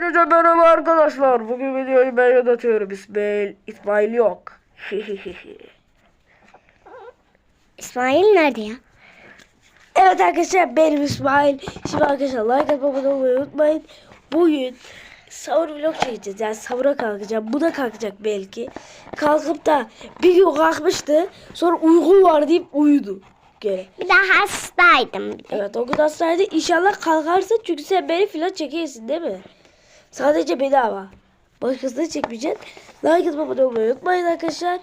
Hepinize merhaba arkadaşlar. Bugün videoyu ben yönetiyorum. İsmail, İsmail yok. İsmail nerede ya? evet arkadaşlar benim İsmail. Şimdi arkadaşlar like atmayı abone olmayı unutmayın. Bugün sahur vlog çekeceğiz. Yani sahura kalkacağım. Bu da kalkacak belki. Kalkıp da bir gün kalkmıştı. Sonra uygun var deyip uyudu. Gene. Bir de hastaydım. Evet o gün hastaydı. İnşallah kalkarsın çünkü sen beni filan çekersin değil mi? Sadece beni ama. Başkasını çekmeyeceksin. Like atıp abone olmayı unutmayın arkadaşlar.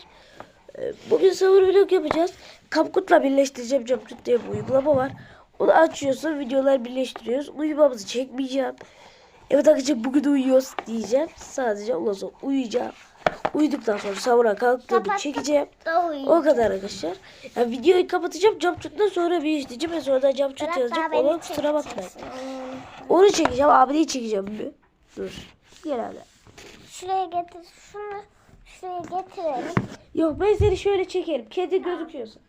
Ee, Bugün sahur vlog yapacağız. Kapkut'la birleştireceğim. Capcut diye bir uygulama var. Onu açıyorsun. Videolar birleştiriyoruz. Uyumamızı çekmeyeceğim. Evet arkadaşlar bugün uyuyoruz diyeceğim. Sadece ondan sonra uyuyacağım. Uyuduktan sonra sahura kalktığımı çekeceğim. O kadar arkadaşlar. Ya videoyu kapatacağım. Capcut'tan sonra bir işleyeceğim. Ve sonra da daha beni Ona kusura bakmayın. Onu çekeceğim. Abiyi çekeceğim bir. Dur. Gel hadi. Şuraya getir. Şunu şuraya getirelim. Yok ben seni şöyle çekerim. Kedi gözüküyorsun.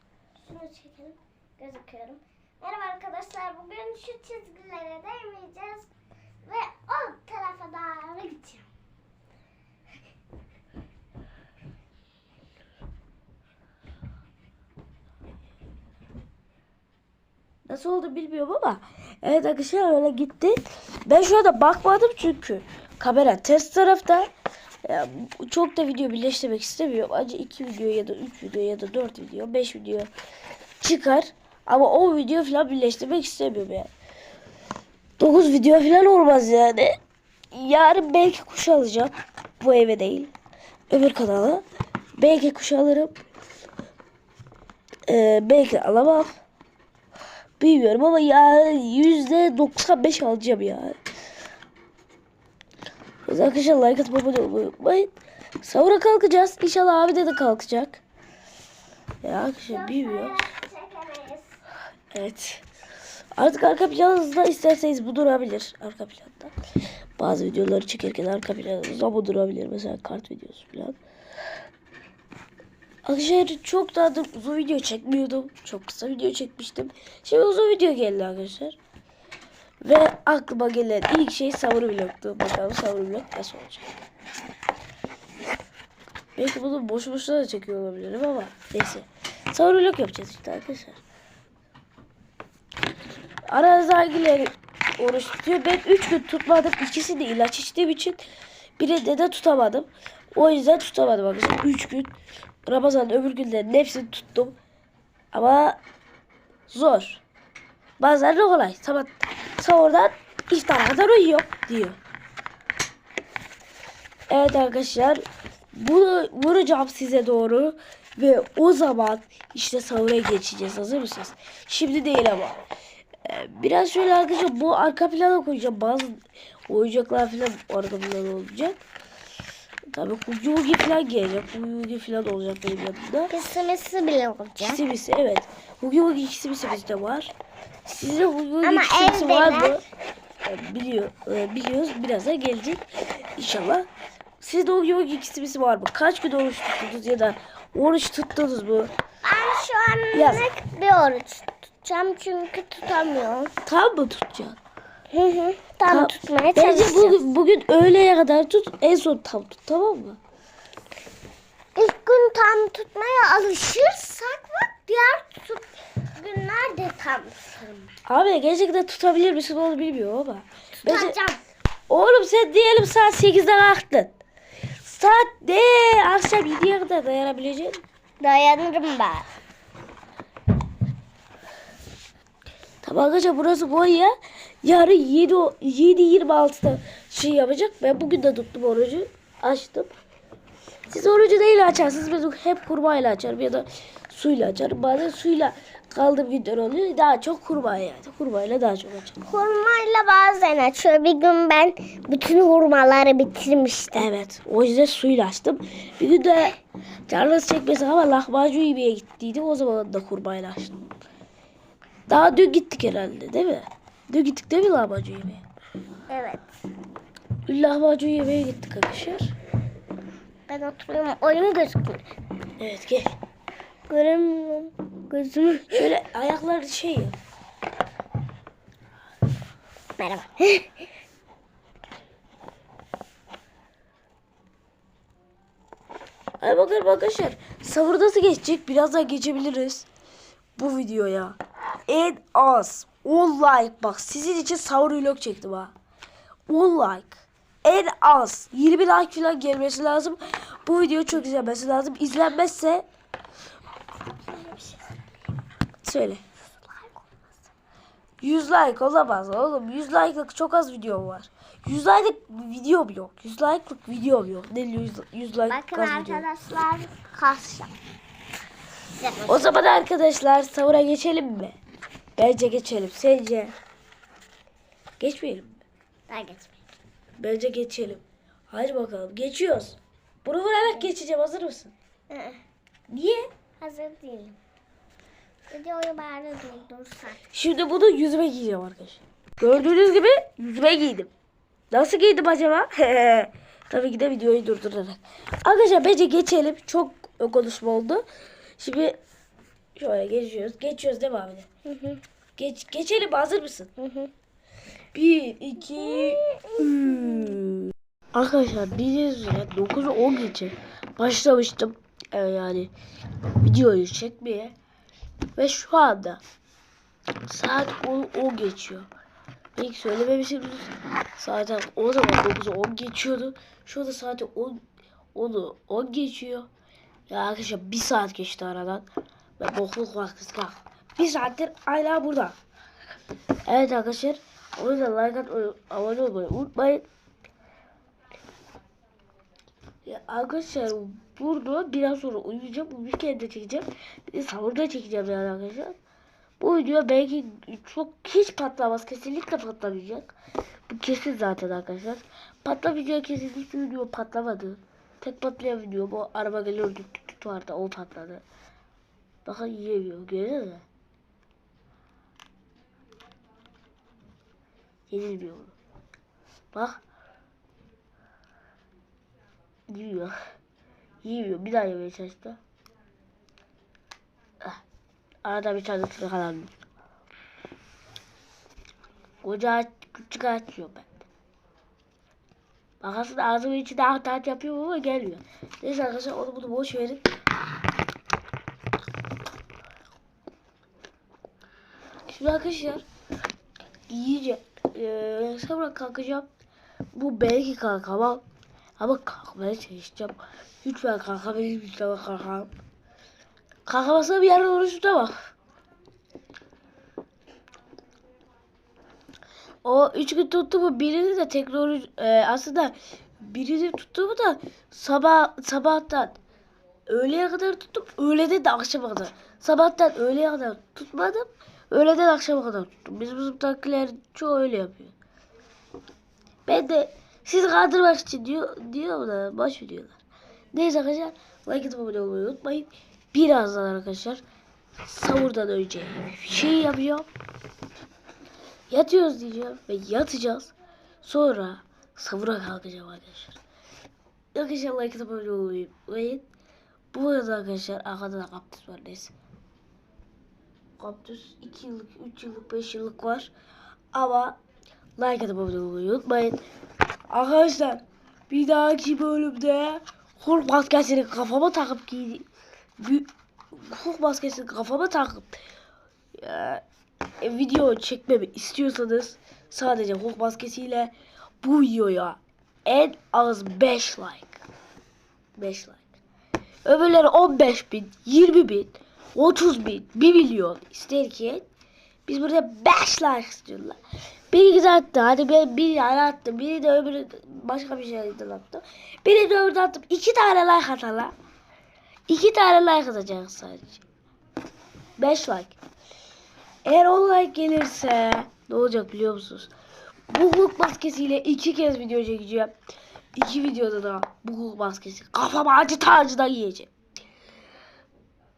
Şunu çekelim. Gözüküyorum. Merhaba arkadaşlar. Bugün şu çizgilere değmeyeceğiz. Ve o tarafa doğru gideceğim. Nasıl oldu bilmiyorum ama. Evet arkadaşlar öyle gitti. Ben şu anda bakmadım çünkü. Kamera ters tarafta. Ya, çok da video birleştirmek istemiyorum. Acı iki video ya da üç video ya da dört video, beş video çıkar. Ama o video falan birleştirmek istemiyorum yani. 9 video falan olmaz yani. Yarın belki kuş alacağım. Bu eve değil. Öbür kanala. Belki kuş alırım. Ee, belki alamam. Bilmiyorum ama ya yüzde 95 alacağım ya. Arkadaşlar like atıp abone olmayı unutmayın. Sahura kalkacağız. İnşallah abi de de kalkacak. Ya arkadaşlar bilmiyorum. Evet. Artık arka planınızda isterseniz bu durabilir. Arka planda. Bazı videoları çekerken arka planınızda bu durabilir. Mesela kart videosu falan. Arkadaşlar çok daha da uzun video çekmiyordum. Çok kısa video çekmiştim. Şimdi uzun video geldi arkadaşlar. Ve aklıma gelen ilk şey savur vlogtu. Bakalım savur vlog nasıl olacak. Belki bunu boş boşuna da çekiyor olabilirim ama neyse. Savur vlog yapacağız işte arkadaşlar. Arazagileri oruç tutuyor. Ben 3 gün tutmadım. İkisi de ilaç içtiğim için birinde de tutamadım. O yüzden tutamadım arkadaşlar. 3 gün Ramazan öbür günlerin hepsini tuttum. Ama zor. Bazen de kolay. Sabah sahurdan iftara kadar uyuyor diyor. Evet arkadaşlar. Bunu vuracağım size doğru. Ve o zaman işte sahura geçeceğiz. Hazır mısınız? Şimdi değil ama. Ee, Biraz şöyle arkadaşlar bu arka plana koyacağım. Bazı oyuncaklar falan arka plana olacak. Tabii Hugi falan gelecek. Hugi falan olacak benim yanımda. Kısmesi bile olacak. Kisimisi evet. Hugi Hugi kisimisi bizde var. Sizde Hugi Hugi Ama kisimisi var mı? Ee, Biliyor, e, biliyoruz. Birazdan gelecek. İnşallah. Sizde Hugi Hugi kisimisi var mı? Kaç gün oruç tuttunuz ya da oruç tuttunuz mu? Ben şu Yaz. anlık bir oruç tutacağım çünkü tutamıyorum. Tam mı tutacaksın? Hı hı. Tam Tam- tutmaya Bence çalışacağım. bugün, bugün öğleye kadar tut. En son tam tut tamam mı? İlk gün tam tutmaya alışırsak bak diğer tut günler de tam tutarım. Abi gerçekten tutabilir misin onu bilmiyorum ama. Bence- Tutacağım. Oğlum sen diyelim saat 8'de kalktın. Saat de akşam 7'ye kadar dayanabileceksin. Dayanırım ben. Tamam arkadaşlar burası Konya. Yarın 7 7.26'da şey yapacak. Ben bugün de tuttum orucu. Açtım. Siz orucu neyle açarsınız? Ben hep kurbayla açarım ya da suyla açarım. Bazen suyla kaldığım günler oluyor. Daha çok kurbağa yani. Kurbayla daha çok açarım. Hurmayla bazen açıyor. Bir gün ben bütün hurmaları bitirmiştim. Evet. O yüzden suyla açtım. Bir gün de canınız çekmesin ama lahmacun yemeye gittiydik. O zaman da kurbayla açtım. Daha dün gittik herhalde değil mi? De gittik değil mi lahmacun yemeğe? Evet. Lahmacun yemeğe gittik arkadaşlar. Ben oturuyorum. Oyun gözükmüyor. Evet gel. Göremiyorum. Gözümü şöyle ayakları şey. Merhaba. Ay bakın arkadaşlar. Sabır nasıl geçecek? Biraz daha geçebiliriz. Bu videoya. En az 10 like. Bak sizin için savur vlog çektim ha. 10 like. En az 20 like falan gelmesi lazım. Bu video çok izlenmesi lazım. İzlenmezse söyle. 100 like olamaz oğlum. 100 like'lık çok az video var. 100 like'lık videom yok. 100 like'lık videom yok. Ne 100, 100 like Bakın az video. arkadaşlar karşı. O zaman arkadaşlar savura geçelim mi? Bence geçelim. Sence? Geçmeyelim mi? Daha geçmeyin. Bence geçelim. Hadi bakalım. Geçiyoruz. Bunu vurarak geçeceğim. Hazır mısın? Hı. Niye? Hazır değilim. Videoyu bari durdursak. Şimdi bunu yüzüme giyeceğim arkadaşlar. Gördüğünüz gibi yüzüme giydim. Nasıl giydim acaba? Tabii ki de videoyu durdurarak. Arkadaşlar bence geçelim. Çok konuşma oldu. Şimdi şöyle geçiyoruz. Geçiyoruz devam edelim. Hı hı. Geç, geçelim hazır mısın? Hı hı. Bir, iki, üç. Arkadaşlar bildiğiniz üzere 9'u 10 geçe başlamıştım. Ee, yani videoyu çekmeye. Ve şu anda saat 10, 10 geçiyor. Belki söylememişim. Zaten o zaman 9'u 10 geçiyordu. Şu anda saati 10, 10'u 10 geçiyor. Ya arkadaşlar bir saat geçti aradan. Ve bokluk var kızlar. Bir saattir hala burada. Evet arkadaşlar. O yüzden like atmayı, abone olmayı unutmayın. Ya arkadaşlar burada biraz sonra uyuyacağım. Kere de çekeceğim. Bir sahurda çekeceğim yani arkadaşlar. Bu video belki çok hiç patlamaz. Kesinlikle patlamayacak. Bu kesin zaten arkadaşlar. Patlamayacak kesin hiçbir video patlamadı. Tek patlayan video bu araba geliyor tut vardı o patladı. Daha yiyemiyor görüyor musun? Yenilmiyor. Bak. Yiyor. Yiyemiyor. Bir daha yemeye çalıştı. Ah. Arada bir tane sırkalandı. Koca aç, küçük açıyor ben. Bak aslında ağzımın içinde ah tat yapıyor ama gelmiyor. Neyse arkadaşlar onu bunu boş verin. Şimdi arkadaşlar iyice eee sonra kalkacağım. Bu belki kalkamam. Ama kalkmaya çalışacağım. Lütfen kalkabilir miyim? Tamam kalkamam. Kalkamazsam yarın oruç tutamam. O üç gün tuttu mu birini de tekrar e, aslında birini tuttuğumu da sabah sabahtan öğleye kadar tuttum. Öğleden de akşama kadar. Sabahtan öğleye kadar tutmadım. Öğleden akşama kadar tuttum. Bizim sınıftakiler çoğu öyle yapıyor. Ben de sizi kandırmak için diyor, diyor da boş veriyorlar. Neyse arkadaşlar like atıp abone olmayı unutmayın. Birazdan arkadaşlar savurdan önce şey yapacağım. Yatıyoruz diyeceğim ve yatacağız. Sonra savura kalkacağım arkadaşlar. Arkadaşlar like atıp abone olmayı unutmayın. Bu arada arkadaşlar arkada da kaktüs var neyse. Kaktüs 2 yıllık, 3 yıllık, 5 yıllık var. Ama like atıp abone olmayı unutmayın. Arkadaşlar bir dahaki bölümde Hulk maskesini kafama takıp giydi. Hulk maskesini kafama takıp e, video çekmemi istiyorsanız sadece Hulk maskesiyle bu videoya en az 5 like. 5 like. Öbürleri 15 bin, 20 bin, 30 bin, 1 milyon ister ki biz burada 5 like istiyorlar. Biri güzel attı. Hadi ben bir tane attım. Biri de öbürü başka bir şeyden attı. Biri de öbürü attım. İki tane like atarlar. İki tane like atacağız sadece. 5 like. Eğer 10 like gelirse ne olacak biliyor musunuz? Bu Hulk maskesiyle iki kez video çekeceğim. İki videoda da bu Hulk maskesi kafama acı tacıdan yiyeceğim.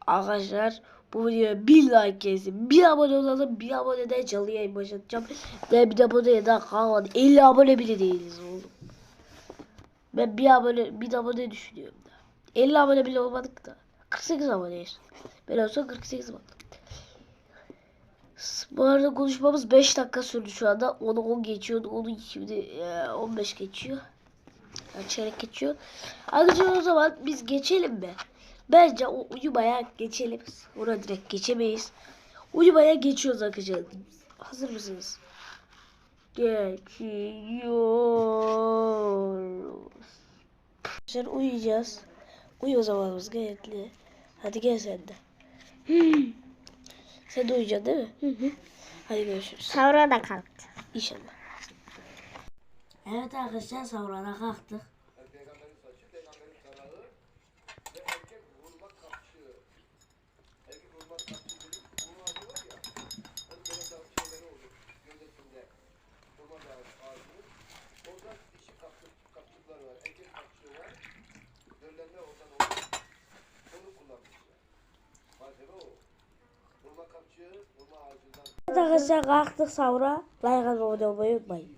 Arkadaşlar bu videoya bir like gelsin. Bir abone olalım. Bir abone de canlı yayın başlatacağım. Ve bir aboneye daha kalmadı. 50 abone bile değiliz oğlum. Ben bir abone, bir abone düşünüyorum da. 50 abone bile olmadık da. 48 aboneyiz. Ben olsa 48 abone. Bu arada konuşmamız 5 dakika sürdü şu anda. Onu 10 geçiyordu. Onu şimdi e, 15 geçiyor. Yani çeyrek geçiyor. Arkadaşlar o zaman biz geçelim mi? Bence o uyumaya geçelim. Ona direkt geçemeyiz. Uyumaya geçiyoruz arkadaşlar. Hazır mısınız? Geçiyoruz. Arkadaşlar uyuyacağız. Uyu zamanımız gayetli. Hadi gel sen de. Sen de uyuyacaksın değil mi? Hı hı. Hadi görüşürüz. Sonra da kalktı. İnşallah. Evet arkadaşlar sonra kalktık. Kapçıklar var, erkek kapçığı var. Döllenme oradan olur. Onu kullanmışlar. Malzeme o. Vurma kapçığı, vurma ağacından arkadaşlar kalktık sonra. Like atmayı unutmayın.